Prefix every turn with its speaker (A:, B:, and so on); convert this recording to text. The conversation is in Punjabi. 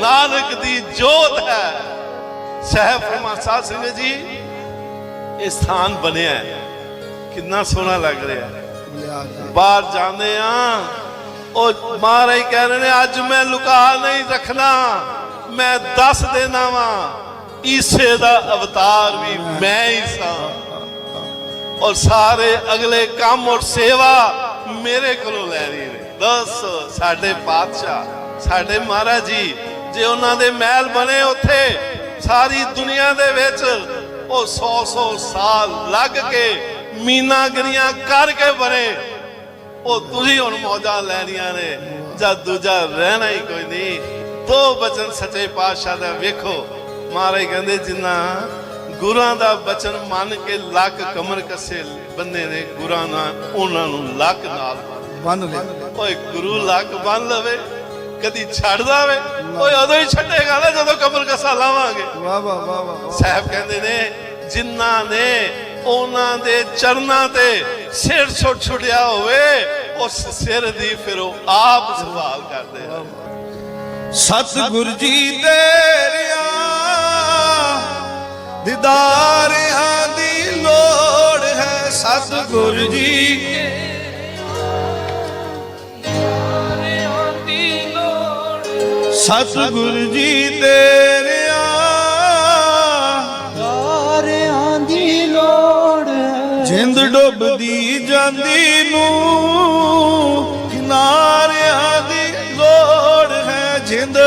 A: ਨਾਨਕ ਦੀ ਜੋਤ ਹੈ। ਸਹਿਬ ਫਰਮਾ ਸਾਧ ਜੀ, ਇਹ ਸਥਾਨ ਬਣਿਆ ਹੈ। ਕਿੰਨਾ ਸੋਹਣਾ ਲੱਗ ਰਿਹਾ ਹੈ। ਬਾਹਰ ਜਾਂਦੇ ਆ ਉਹ ਮਹਾਰਾਜ ਕਹਿ ਰਹੇ ਨੇ, ਅੱਜ ਮੈਂ ਲੁਕਾ ਨਹੀਂ ਰੱਖਣਾ, ਮੈਂ ਦੱਸ ਦੇਣਾ ਵਾਂ, ਈਸੇ ਦਾ ਅਵਤਾਰ ਵੀ ਮੈਂ ਹੀ ਸਾਂ। ਔਰ ਸਾਰੇ ਅਗਲੇ ਕੰਮ ਔਰ ਸੇਵਾ ਮੇਰੇ ਕੋਲੋਂ ਲੈ ਰਹੀ ਨੇ। ਦੱਸ ਸਾਡੇ ਪਾਤਸ਼ਾਹ, ਸਾਡੇ ਮਹਾਰਾਜ ਜੀ ਜੇ ਉਹਨਾਂ ਦੇ ਮਹਿਲ ਬਣੇ ਉੱਥੇ ਸਾਰੀ ਦੁਨੀਆ ਦੇ ਵਿੱਚ ਉਹ 100 100 ਸਾਲ ਲੱਗ ਕੇ ਮੀਨਾਗਰੀਆਂ ਕਰਕੇ ਬਣੇ। ਉਹ ਤੁਸੀਂ ਹੁਣ ਮੌਜਾਂ ਲੈਣੀਆਂ ਨੇ ਜਦ ਦੂਜਾ ਰਹਿਣਾ ਹੀ ਕੋਈ ਨਹੀਂ। ਦੋ ਬਚਨ ਸੱਚੇ ਪਾਤਸ਼ਾਹ ਦਾ ਵੇਖੋ। ਮਹਾਰਾਜ ਕਹਿੰਦੇ ਜਿੰਨਾ ਗੁਰਾਂ ਦਾ ਬਚਨ ਮੰਨ ਕੇ ਲੱਕ ਕਮਰ ਕੱਸੇ ਬੰਦੇ ਨੇ ਗੁਰਾਂ ਨਾਲ ਉਹਨਾਂ ਨੂੰ ਲੱਕ ਨਾਲ।
B: ਬੰਨ ਲੈ
A: ਓਏ ਗੁਰੂ ਲੱਕ ਬੰਨ ਲਵੇ। ਕਦੀ ਛੱਡਦਾ ਵੇ ਓਏ ਉਦੋਂ ਹੀ ਛੱਡੇਗਾ ਨਾ ਜਦੋਂ ਕਮਰ ਕੱਸਾ ਲਾਵਾਂਗੇ।
B: ਵਾਹ ਵਾਹ ਵਾਹ ਵਾਹ
A: ਸਾਹਿਬ ਕਹਿੰਦੇ ਨੇ ਜਿਨ੍ਹਾਂ ਨੇ ਉਹਨਾਂ ਦੇ ਚਰਨਾਂ ਤੇ ਸਿਰ ਛੁੱਟ ਛੁੱਟਿਆ ਹੋਵੇ ਉਸ ਸਿਰ ਦੀ ਫਿਰ ਉਹ ਆਪ ਸੰਭਾਲ ਕਰਦੇ ਹਨ
B: ਸਤਿਗੁਰ ਜੀ ਤੇਰਿਆ ਦਿਦਾਰਿਆਂ ਦੀ ਲੋੜ ਹੈ। ਸਤਿਗੁਰ ਜੀ ਸਤਿਗੁਰ ਜੀ ਤੇਰਿਆ
C: ਤਾਰਿਆਂ ਦੀ ਲੋੜ ਹੈ।
B: ਜਿੰਦ ਡੁੱਬਦੀ ਜਾਂਦੀ ਨੂੰ ਕਿਨਾਰਿਆਂ ਦੀ ਲੋੜ ਹੈ ਜਿੰਦ।